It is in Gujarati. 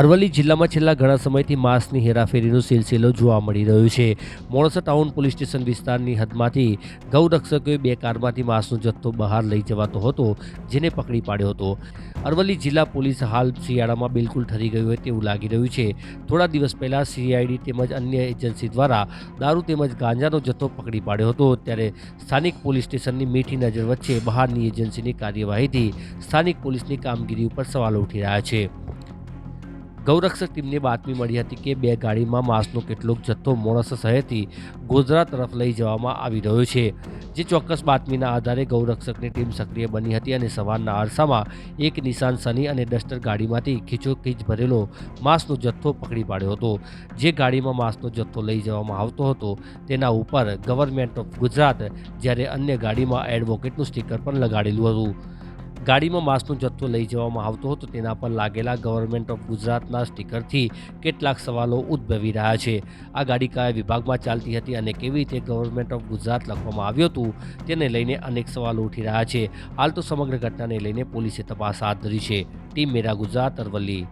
અરવલ્લી જિલ્લામાં છેલ્લા ઘણા સમયથી માંસની હેરાફેરીનો સિલસિલો જોવા મળી રહ્યો છે. મોણસા ટાઉન પોલીસ સ્ટેશન વિસ્તારની હદમાંથી ગૌરક્ષકોએ બે કારમાંથી માંસનો જથ્થો બહાર લઈ જવાતો હતો, જેને પકડી પાડ્યો હતો. અરવલ્લી જિલ્લા પોલીસ હાલ શિયાળામાં બિલકુલ ઠરી ગયું હોય તેવું લાગી રહ્યું છે. થોડા દિવસ પહેલાં સીઆઈડી તેમજ અન્ય એજન્સી દ્વારા દારૂ તેમજ ગાંજાનો જથ્થો પકડી પાડ્યો હતો. ત્યારે સ્થાનિક પોલીસ સ્ટેશનની મીઠી નજર વચ્ચે બહારની એજન્સીની કાર્યવાહીથી સ્થાનિક પોલીસની કામગીરી ઉપર સવાલો ઉઠી રહ્યા છે. ગૌરક્ષક ટીમને બાતમી મળી હતી કે બે ગાડીમાં માંસનો કેટલોક જથ્થો મોણસા શહેરથી ગોધરા તરફ લઈ જવામાં આવી રહ્યો છે, જે ચોક્કસ બાતમીના આધારે ગૌરક્ષકની ટીમ સક્રિય બની હતી અને સવારના અરસામાં એક નિશાન સની અને ડસ્ટર ગાડીમાંથી ખીચોખીચ ભરેલો માંસનો જથ્થો પકડી પાડ્યો હતો. જે ગાડીમાં માંસનો જથ્થો લઈ જવામાં આવતો હતો, તેના ઉપર ગવર્મેન્ટ ઓફ ગુજરાત જ્યારે અન્ય ગાડીમાં એડવોકેટનું સ્ટીકર પણ લગાડેલું હતું. ગાડીમાં માંસનો જથ્થો લઈ જવામાં આવતો હતો. તેના પર લાગેલા ગવર્મેન્ટ ઓફ ગુજરાતના સ્ટીકરથી કેટલાક સવાલો ઉદ્ભવી રહ્યા છે. આ ગાડી કયા વિભાગમાં ચાલતી હતી અને કેવી રીતે ગવર્મેન્ટ ઓફ ગુજરાત લખવામાં આવ્યું હતું તેને લઈને અનેક સવાલો ઉઠી રહ્યા છે. હાલ તો સમગ્ર ઘટનાને લઈને પોલીસે તપાસ હાથ ધરી છે. ટીમ મેરા ગુજરાત અરવલ્લી.